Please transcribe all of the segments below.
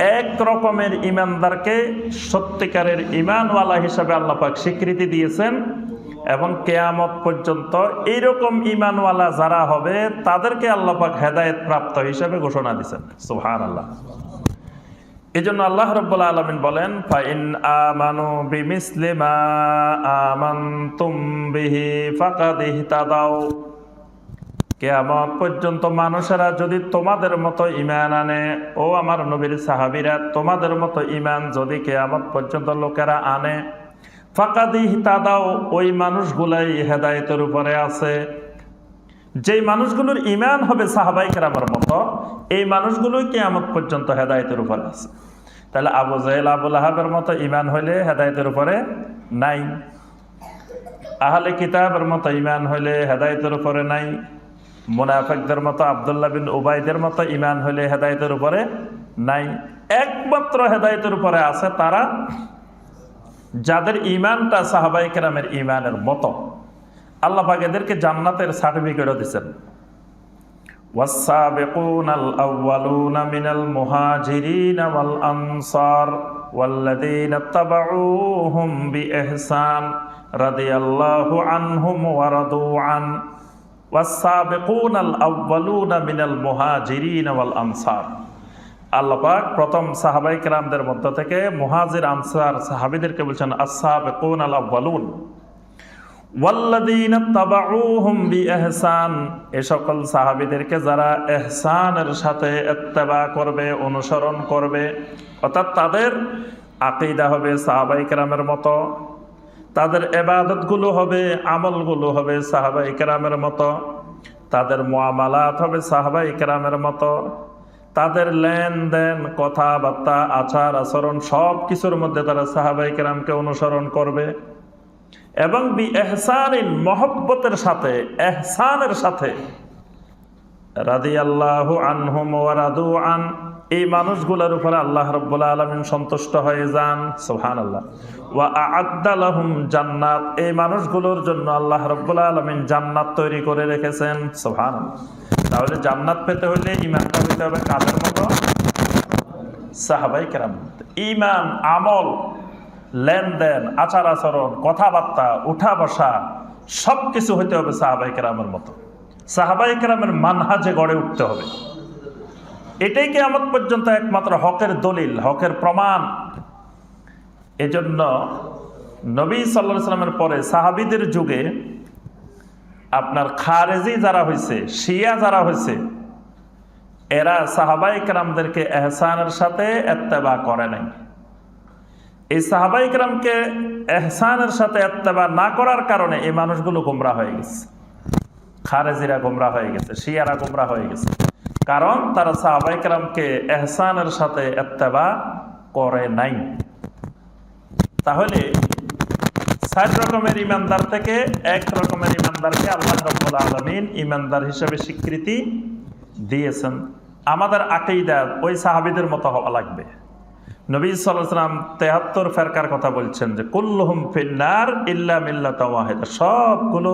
এক রকমের ইমানদারকে সত্যিকারের ইমানওয়ালা হিসাবে আল্লাপাক স্বীকৃতি দিয়েছেন এবং কেয়ামত পর্যন্ত এইরকম ইমানওয়ালা যারা হবে, তাদেরকে আল্লাপাক হেদায়েত প্রাপ্ত হিসাবে ঘোষণা দিয়েছেন। সুহান আল্লাহ এই জন্য আল্লাহ রব্বুল্লা আলমিন বলেন, ফাইন আমানু বিমিসলি মা আমানতুম বিহি ফাকাদ ইহতাদাও কেয়ামত পর্যন্ত মানুষেরা যদি তোমাদের মতো ইমান আনে, ও আমার নবীর সাহাবিরা, তোমাদের মতো ইমান যদি কেয়ামত পর্যন্ত লোকেরা আনে, ফাঁকাদি হিতাদাও ওই মানুষগুলাই হেদায়েতের উপরে আছে। যেই মানুষগুলোর ইমান হবে সাহাবাই কেরামের মতো, এই মানুষগুলোই কেয়ামত পর্যন্ত হেদায়তের উপরে আছে। তাহলে আবু জাহেল আবুল আহাবের মতো ইমান হইলে হেদায়তের উপরে নাই। আহলে কিতাবের মতো ইমান হইলে হেদায়তের উপরে নাই। মুনাফেকদের মতো আবদুল্লাহ বিন উবাইদের মতো ইমান হইলে হেদায়তের উপরে নাই একমাত্র হেদায়তের উপরে আছে তারা যাদের ইমানটা সাহাবাই কেরামের ইমানের মতো আল্লাহ পাক এদেরকে জান্নাতের সার্টিফিকেটও দিচ্ছেন والسابقون الأولون من المهاجرين والأنصار والذين اتبعوهم بإحسان رضي الله عنهم ورضوا عنه আনসার। আল্লাপাক প্রথম সাহাবাই কেরামদের মধ্য থেকে মুহাজির, আনসার সাহাবিদেরকে বলছেন আসাবেকুন আল আব্বালুন বি এহসান এ সকল সাহাবিদেরকে যারা এহসানের সাথে এত্তেবা করবে, অনুসরণ করবে, অর্থাৎ তাদের আকিদা হবে সাহাবাই কেরামের মতো। তাদের এবাদতগুলো হবে, আমলগুলো হবে সাহাবাই কেরামের মতো। তাদের মোয়ামালাত হবে সাহাবাই কেরামের মতো। তাদের লেনদেন, কথাবার্তা, আচার, আচরণ সব কিছুর মধ্যে তারা সাহাবাই কেরামকে অনুসরণ করবে। এবং বি এহসানিন মহব্বতের সাথে, এহসানের সাথে রাদি আল্লাহ আনহুম ওয়ারাদু আন এই মানুষগুলোর উপরে আল্লাহ রব্বুল্লা আলমিন সন্তুষ্ট হয়ে যান। সোহান আল্লাহ ওয়া আদালাহুম জান্নাত। এই মানুষগুলোর জন্য আল্লাহ রব্বুল্লা আলমিন জান্নাত তৈরি করে রেখেছেন। সোহান তাহলে জান্নাত পেতে হলে ইমানটা হইতে হবে কাদের মতো? সাহাবাই কেরাম ইমান আমল, লেনদেন আচার আচরণ কথাবার্তা উঠা বসা সব কিছু হইতে হবে সাহাবাই কেরামের মতো। সাহাবাই কেরামের মানহাজে গড়ে উঠতে হবে। এটাই কি আমার পর্যন্ত একমাত্র হকের দলিল, হকের প্রমাণ? এজন্য নবী সাল্লা সাল্লামের পরে সাহাবিদের যুগে আপনার খারেজি যারা হয়েছে শিয়া যারা হয়েছে এরা সাহাবাই কেরামদেরকে এহসানের সাথে এত্তেবা করে নাই। এই সাহাবাই কেরামকে এহসানের সাথে এত্তেবা না করার কারণে এই মানুষগুলো গোমরা হয়ে গেছে। খারেজিরা গোমরা হয়ে গেছে, শিয়ারা গোমরা হয়ে গেছে। কারণ তারা সাহাবাই কেরামকে এহসানের সাথে এত্তেবা করে নাই। তাহলে ষাট রকমের ইমানদার থেকে এক রকমের ইমানদারকে আল্লাহ রব্বুল আলমিন ইমানদার হিসেবে স্বীকৃতি দিয়েছেন। আমাদের আকেইদার ওই সাহাবিদের মতো হওয়া লাগবে। নবী সাল্লাম তেহাত্তর ফেরকার কথা বলছেন যে, কুল্লুহুম ফিন্নার ইল্লা মিল্লাত ওয়াহিদা। সবগুলো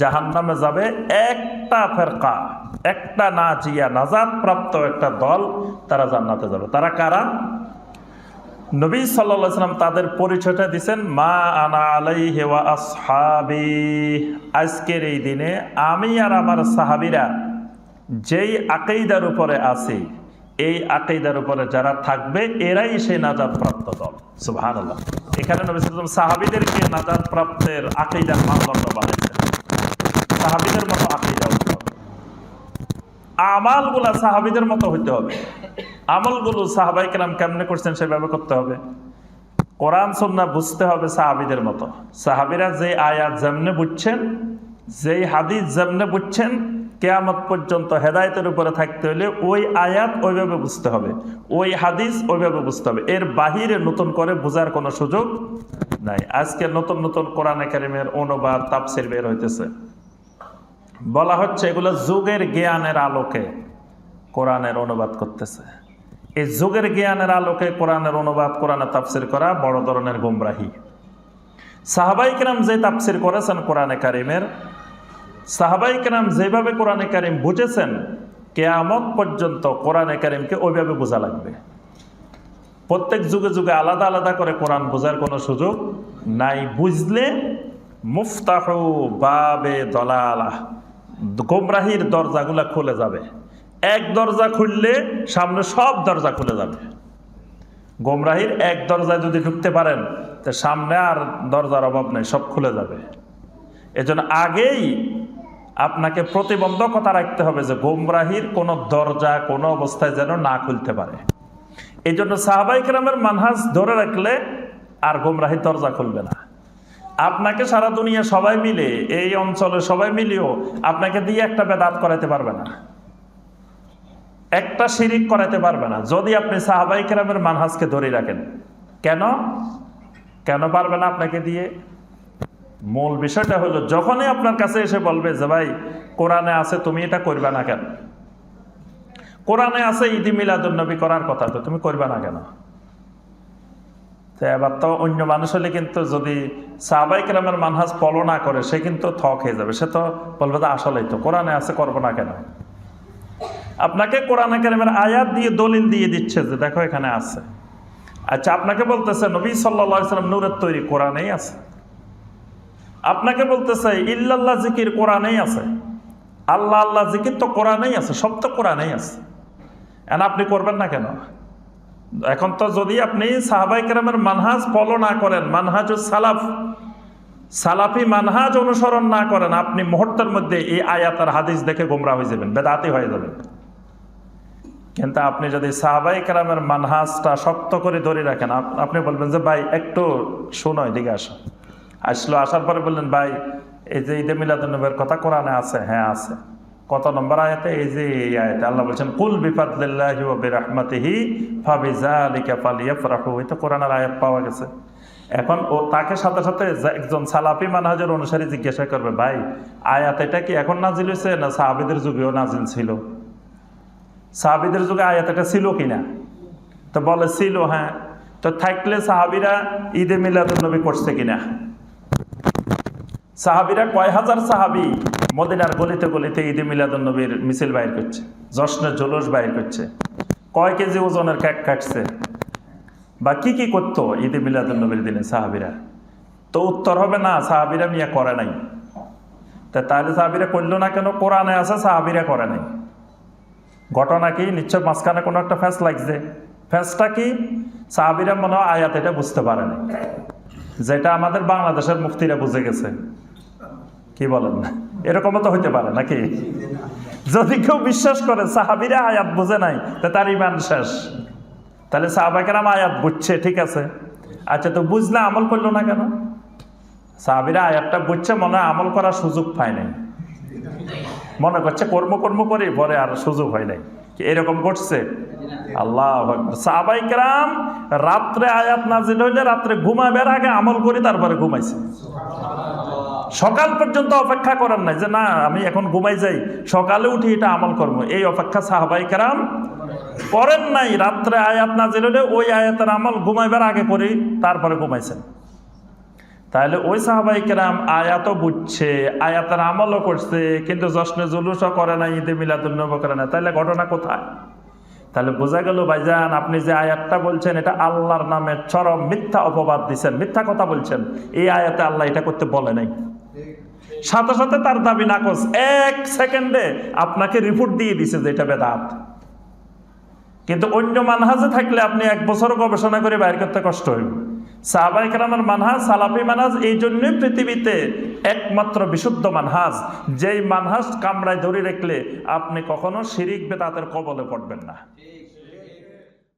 জাহান্নামে যাবে একটা ফেরকা, একটা না জিয়া নাজাদ প্রাপ্ত একটা দল তারা জান্নাতে যাবে। তারা কারা? নবী সাল্লাম তাদের পরিচয়টা দিচ্ছেন মা আনা আলাই হেওয়া আসহাবি। আজকের এই দিনে আমি আর আমার সাহাবিরা যেই আকেইদার উপরে আছি এই আকেইদার উপরে যারা থাকবে, এরাই সেই নাজাদ প্রাপ্ত দল। সুহান এখানে সাহাবিদেরকে নাজাদ প্রাপ্তের আকেইদার মানদণ্ড বানিয়েছেন। সাহাবিদের মতো আকেইদা আমালগুলা সাহাবিদের মতো হইতে হবে। আমলগুলো সাহাবাই কেরাম কেমনে করছেন সেভাবে করতে হবে। কোরআন সন্না বুঝতে হবে সাহাবিদের মতো। সাহাবিরা যে আয়াত যেমনে বুঝছেন, যেই হাদিস যেমনে বুঝছেন কেয়ামত পর্যন্ত হেদায়তের উপরে থাকতে হলে ওই আয়াত ওইভাবে বুঝতে হবে, ওই হাদিস ওইভাবে বুঝতে হবে। এর বাহিরে নতুন করে বোঝার কোনো সুযোগ নাই। আজকে নতুন নতুন কোরআন একাডেমির অনুবাদ তাপসির বের হইতেছে। বলা হচ্ছে এগুলো যুগের জ্ঞানের আলোকে কোরআনের অনুবাদ করতেছে। এই যুগের জ্ঞানের আলোকে কোরআনের অনুবাদ, কোরআনে তাপসির করা বড় ধরনের গুমরাহি। সাহাবাই কেরাম যে তাপসির করেছেন কোরআনে কারিমের সাহাবাই কেরাম যেভাবে কোরআনে কারিম বুঝেছেন, কেয়ামত পর্যন্ত কোরআনে কারিমকে ওইভাবে বোঝা লাগবে। প্রত্যেক যুগে যুগে আলাদা আলাদা করে কোরআন বোঝার কোনো সুযোগ নাই। বুঝলে মুফতাহু বাবে দলালা গোমরাহির দরজাগুলা খুলে যাবে। এক দরজা খুললে সামনে সব দরজা খুলে যাবে। গোমরাহির এক দরজায় যদি ঢুকতে পারেন, তো সামনে আর দরজার অভাব নেই, সব খুলে যাবে। এজন্য আগেই আপনাকে প্রতিবন্ধকতা রাখতে হবে যে গোমরাহির কোনো দরজা, কোনো অবস্থায় যেন না খুলতে পারে। এই জন্য সাহাবাই কেরামের মানহাজ ধরে রাখলে আর গোমরাহির দরজা খুলবে না। আপনাকে সারা দুনিয়া সবাই মিলে, এই অঞ্চলে সবাই মিলেও আপনাকে দিয়ে একটা বেদাত করাতে পারবে না। একটা শিরিক করাতে পারবে না। যদি আপনি সাহাবাই কেরামের মানহাজকে ধরে রাখেন। কেন? কেন পারবে না আপনাকে দিয়ে? মূল বিষয়টা হলো, যখনই আপনার কাছে এসে বলবে যে, ভাই, কোরআনে আছে, তুমি এটা করবে না কেন? কোরআনে আছে, ঈদি মিলাদুন্নবী করার কথা, তো তুমি করবে না কেন? তো এবার তো অন্য মানুষ হলে কিন্তু যদি সাহাবাই কেরামের মানহাজ ফলো না করে, সে কিন্তু থক হয়ে যাবে। সে তো বলবে যে, আসলেই তো, কোরআনে আছে, করব না কেন? আপনাকে কোরআন কেরামের আয়াত দিয়ে দলিল দিয়ে দিচ্ছে যে, দেখো, এখানে আছে। আচ্ছা আপনাকে বলতেছে, নবী সাল্লা সাল্লাম নূরের তৈরি কোরআনেই আছে। আপনাকে বলতেছে ইল্লাল্লাহ জিকির কোরআনেই আছে। আল্লাহ আল্লাহ জিকির তো কোরআনেই আছে, সব তো কোরআনেই আছে। এন আপনি করবেন না কেন? এখন তো যদি আপনি সাহাবাই কেরামের মানহাজ ফলো না করেন, মানহাজ সালাফ, সালাফি মানহাজ অনুসরণ না করেন, আপনি মুহূর্তের মধ্যে এই আয়াত আর হাদিস দেখে গোমরা হয়ে যাবেন, বেদাতি হয়ে যাবেন। কিন্তু আপনি যদি সাহাবাই কেরামের মানহাজটা শক্ত করে ধরে রাখেন, আপ- আপনি বলবেন যে, ভাই, একটু শোনো, এদিকে আসো। আসলো, আসার পরে বললেন, ভাই, এই যে ঈদে মিলাদুন্নবের কথা কোরআনে আছে? হ্যাঁ আছে। কত নম্বর আয়াতে? এই যে, এই আয়াতে। আল্লাহ বলছেন, কুল বিফাদলিল্লাহি ওয়া বিরহমাতিহি ফাবিযালিকা ফালিয়াফরাহু। এটা কোরআনের আয়াত পাওয়া গেছে। এখন ও তাকে সাথে সাথে একজন সালাফি মানহাজের অনুসারী জিজ্ঞাসা করবে, ভাই, আয়াত এটা কি এখন নাজিল হয়েছে না সাহাবিদের যুগেও নাজিল ছিল? সাহাবিদের যুগে আয়াত এটা ছিল কি না? তো বলে, ছিল হ্যাঁ। তো থাকলে সাহাবিরা ঈদে মিলাদুন্নবী করছে কিনা সাহাবিরা কয় হাজার সাহাবি মদিনার গলিতে গলিতে ঈদে মিলাদুন্নবীর মিছিল বাইর করছে জশ্নের জলুস বাইর করছে। কয় কেজি ওজনের কেক কাটছে? বা কি কি করতো ঈদে মিলাদুন্নবীর দিনে সাহাবিরা? তো উত্তর হবে না, সাহাবিরা মিয়া করে নাই। তা তাহলে সাহাবিরা করল না কেন? কোরআনে আছে, সাহাবিরা করে নাই। ঘটনা কি? নিশ্চয় মাঝখানে কোনো একটা ফ্যাস লাগছে। ফ্যাসটা কি? সাহাবিরা মনে হয় আয়াত এটা বুঝতে পারে না যেটা আমাদের বাংলাদেশের মুফতিরা বুঝে গেছে। কি বলেন? না এরকমও তো হইতে পারে নাকি? যদি কেউ বিশ্বাস করে, সাহাবিরা আয়াত বুঝে নাই, তা তার ইমান শেষ। তাহলে সাহাবাকেরাম আয়াত বুঝছে, ঠিক আছে? আচ্ছা তো বুঝলে আমল করল না কেন? সাহাবিরা আয়াতটা বুঝছে, মনে আমল করার সুযোগ পায় নাই। মনে করছে কর্ম কর্ম করে, পরে আর সুযোগ হয় নাই। এরকম করছে আল্লাহ সাহাবাই কেরাম রাত্রে আয়াত নাজিল হইলে রাত্রে ঘুমাবের আগে আমল করি তারপরে ঘুমাইছে। সকাল পর্যন্ত অপেক্ষা করেন নাই যে, না, আমি এখন ঘুমাই যাই। সকালে উঠি এটা আমল করব। এই অপেক্ষা সাহাবাই কেরাম করেন নাই। রাত্রে আয়াত নাজিল হলে ওই আয়াতের আমল ঘুমাইবার আগে করি তারপরে ঘুমাইছেন। তাহলে ওই সাহাবাই কেরাম আয়াতও বুঝছে, আয়াতের আমলও করছে, কিন্তু জশ্নে জুলুসও করে না ঈদে মিলাদুন্নব করে না তাহলে ঘটনা কোথায়? তাহলে বোঝা গেল, ভাইজান, আপনি যে আয়াতটা বলছেন, এটা আল্লাহর নামে চরম মিথ্যা অপবাদ দিচ্ছেন মিথ্যা কথা বলছেন। এই আয়াতে আল্লাহ এটা করতে বলে নাই। সাথে সাথে তার দাবি নাকচ। এক সেকেন্ডে আপনাকে রিপোর্ট দিয়ে দিছে যে এটা বেদাত। কিন্তু অন্য মানহাজে থাকলে আপনি এক বছর গবেষণা করে বাইর করতে কষ্ট হইব। সাহাবাই কেরামের মানহাজ, সালাফি মানহাজ, এই জন্যই পৃথিবীতে একমাত্র বিশুদ্ধ মানহাজ। যেই মানহাজ কামড়ায় ধরে রাখলে আপনি কখনো শিরিক বেদাতের কবলে পড়বেন না।